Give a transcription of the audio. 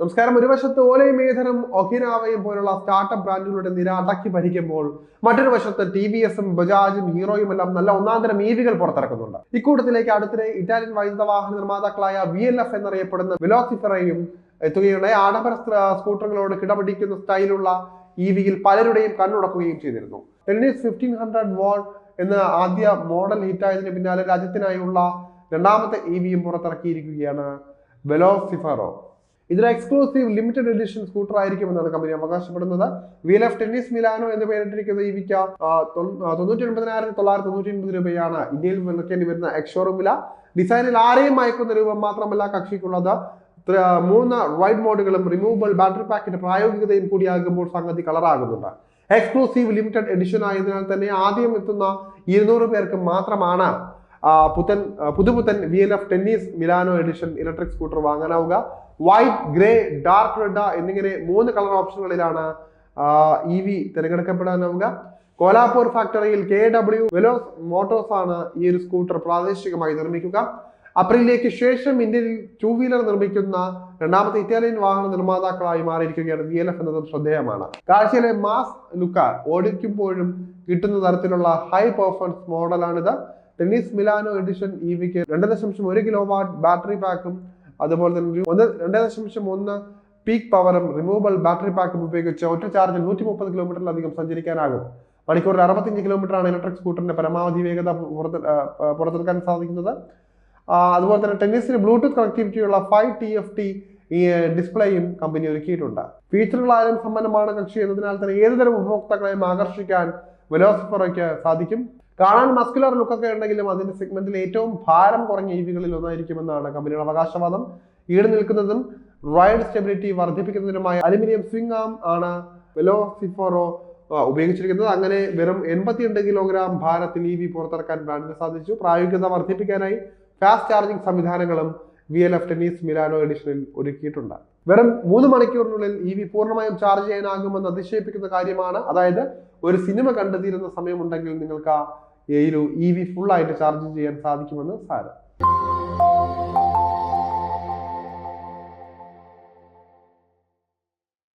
നമസ്കാരം. ഒരു വശത്ത് ഓലയും മേധനും ഒഹിനാവയും പോലുള്ള സ്റ്റാർട്ടപ്പ് ബ്രാൻഡുകളുടെ നിര അടക്കി ഭരിക്കുമ്പോൾ മറ്റൊരു വശത്ത് ടി വി എസും ബജാജും ഹീറോയും എല്ലാം നല്ല ഒന്നാന്തരം ഈവികൾ പുറത്തിറക്കുന്നുണ്ട്. ഇക്കൂട്ടത്തിലേക്ക് അടുത്തിടെ ഇറ്റാലിയൻ വൈദ്യുത വാഹന നിർമ്മാതാക്കളായ വി എൽ എഫ് എന്നറിയപ്പെടുന്ന വെലോസിഫറയും എത്തുകയുണ്ടായി ആഡംബര സ്കൂട്ടറുകളോട് കിടപിടിക്കുന്ന സ്റ്റൈലുള്ള ഇ വിയിൽ പലരുടെയും കണ്ണുടക്കുകയും ചെയ്തിരുന്നു. ടെന്നീസ് ഫിഫ്റ്റീൻ ഹൺഡ്രഡ് വോൾ എന്ന ആദ്യ മോഡൽ ഹിറ്റായതിന് പിന്നാലെ രാജ്യത്തിനായുള്ള രണ്ടാമത്തെ ഇ വിയും പുറത്തിറക്കിയിരിക്കുകയാണ് വെലോസിഫറോ ഇതൊരു എക്സ്ക്ലൂസീവ് ലിമിറ്റഡ് എഡിഷൻ സ്കൂട്ടർ ആയിരിക്കും എന്നാണ് കമ്പനി അവകാശപ്പെടുന്നത്. വീൽ എഫ് ടെന്നീസ് മിലാനോ എന്ന് പേരിട്ടിരിക്കുന്ന ഈ വിക്ക തൊണ്ണൂറ്റി ഒൻപതിനായിരത്തി തൊള്ളായിരത്തി തൊണ്ണൂറ്റി ഒൻപത് രൂപയാണ് ഇന്ത്യയിൽ വിൽക്കേണ്ടി വരുന്ന എക്സ്ഷോറും വില. ഡിസൈനിൽ ആരെയും മയക്കുന്ന രൂപം മാത്രമല്ല കക്ഷിക്കുള്ളത്. മൂന്ന് റൈഡ് മോഡുകളും റിമൂവബിൾ ബാറ്ററി പാക്കിന്റെ പ്രായോഗികതയും കൂടിയാകുമ്പോൾ സംഗതി കളറാകുന്നുണ്ട് എക്സ്ക്ലൂസീവ് ലിമിറ്റഡ് എഡിഷൻ ആയതിനാൽ തന്നെ ആദ്യം എത്തുന്ന ഇരുന്നൂറ് പേർക്ക് മാത്രമാണ് പുത്തൻ പുതുപുത്തൻ V N F Tennis Milano edition electric scooter വാങ്ങാനാവുക. White grey dark red എന്നിങ്ങനെ മൂന്ന് കളർ ഓപ്ഷനുകളിലാണ് ഇ വി തിരഞ്ഞെടുക്കപ്പെടാനാവുക. കോലാപൂർ ഫാക്ടറിയിൽ കെ ഡബ്ല്യു വെലോസ് മോട്ടോഴ്സ് ആണ് ഈ ഒരു സ്കൂട്ടർ പ്രാദേശികമായി നിർമ്മിക്കുക. അപ്രിലേക്ക് ശേഷം ഇന്ത്യയിൽ ടൂ വീലർ നിർമ്മിക്കുന്ന രണ്ടാമത്തെ ഇറ്റാലിയൻ വാഹന നിർമ്മാതാക്കളായി മാറിയിരിക്കുകയാണ് വി എൽ എഫ് എന്നതും ശ്രദ്ധേയമാണ്. കാഴ്ചയിലെ മാസ് ലുക്ക ഓടിക്കുമ്പോഴും കിട്ടുന്ന തരത്തിലുള്ള ഹൈ പെർഫോമൻസ് മോഡലാണിത് ടെന്നീസ് മിലാനോ എഡിഷൻ ഇ വിക്ക് രണ്ട് ദശാംശം ഒരു കിലോ വാട്ട് ബാറ്ററി പാക്കും. അതുപോലെ തന്നെ ഒന്ന് രണ്ട് ദശാംശം ഒന്ന് പീക്ക് പവറും റിമൂവബിൾ ബാറ്ററി പാക്കും ഉപയോഗിച്ച് ഒറ്റ ചാർജിൽ നൂറ്റി മുപ്പത് കിലോമീറ്ററിലധികം സഞ്ചരിക്കാനാകും. മണിക്കൂറിൽ അറുപത്തിയഞ്ച് കിലോമീറ്ററാണ് ഇലക്ട്രിക് സ്കൂട്ടറിന്റെ പരമാവധി വേഗത പുറത്തെടുക്കാൻ സാധിക്കുന്നത്. അതുപോലെ തന്നെ ടെന്നീസിന് ബ്ലൂടൂത്ത് കണക്ടിവിറ്റിയുള്ള ഫൈവ് ടി എഫ് ടി ഈ ഡിസ്പ്ലേയും കമ്പനി ഒരുക്കിയിട്ടുണ്ട്. ഫീച്ചറുകളായാലും സമ്പന്നമാണ് കക്ഷി എന്നതിനാൽ തന്നെ ഏതുതരം ഉപഭോക്താക്കളെയും ആകർഷിക്കാൻ വെലോസിഫറയ്ക്ക് സാധിക്കും. കാണാൻ മസ്കുലർ ലുക്കൊക്കെ ഉണ്ടെങ്കിലും അതിന്റെ സെഗ്മെന്റിൽ ഏറ്റവും ഭാരം കുറഞ്ഞ ഇവികളിൽ ഒന്നായിരിക്കുമെന്നാണ് കമ്പനിയുടെ അവകാശവാദം. ഈട് നിൽക്കുന്നതും റൈഡ് സ്റ്റെബിലിറ്റി വർദ്ധിപ്പിക്കുന്നതിനുമായ അലുമിനിയം സ്വിംഗ് ആം ആണ് വെലോസിഫോറോ ഉപയോഗിച്ചിരിക്കുന്നത്. അങ്ങനെ വെറും എൺപത്തിരണ്ട് കിലോഗ്രാം ഭാരത്തിൽ ഇ വി പുറത്തിറക്കാൻ ബ്രാൻഡിന് സാധിച്ചു. പ്രായോഗികത വർദ്ധിപ്പിക്കാനായി ഫാസ്റ്റ് ചാർജിംഗ് സംവിധാനങ്ങളും V L F Tennis Milano എഡിഷനിൽ ഒരുക്കിയിട്ടുണ്ട്. വെറും മൂന്ന് മണിക്കൂറിനുള്ളിൽ ഇ വി പൂർണമായും ചാർജ് ചെയ്യാനാകുമെന്ന് അതിശയിപ്പിക്കുന്ന കാര്യമാണ്. അതായത് ഒരു സിനിമ കണ്ടു തീരുന്ന സമയമുണ്ടെങ്കിൽ നിങ്ങൾക്ക് ആ ഒരു ഇ വി ഫുള്ളായിട്ട് ചാർജ് ചെയ്യാൻ സാധിക്കുമെന്ന് സാരം.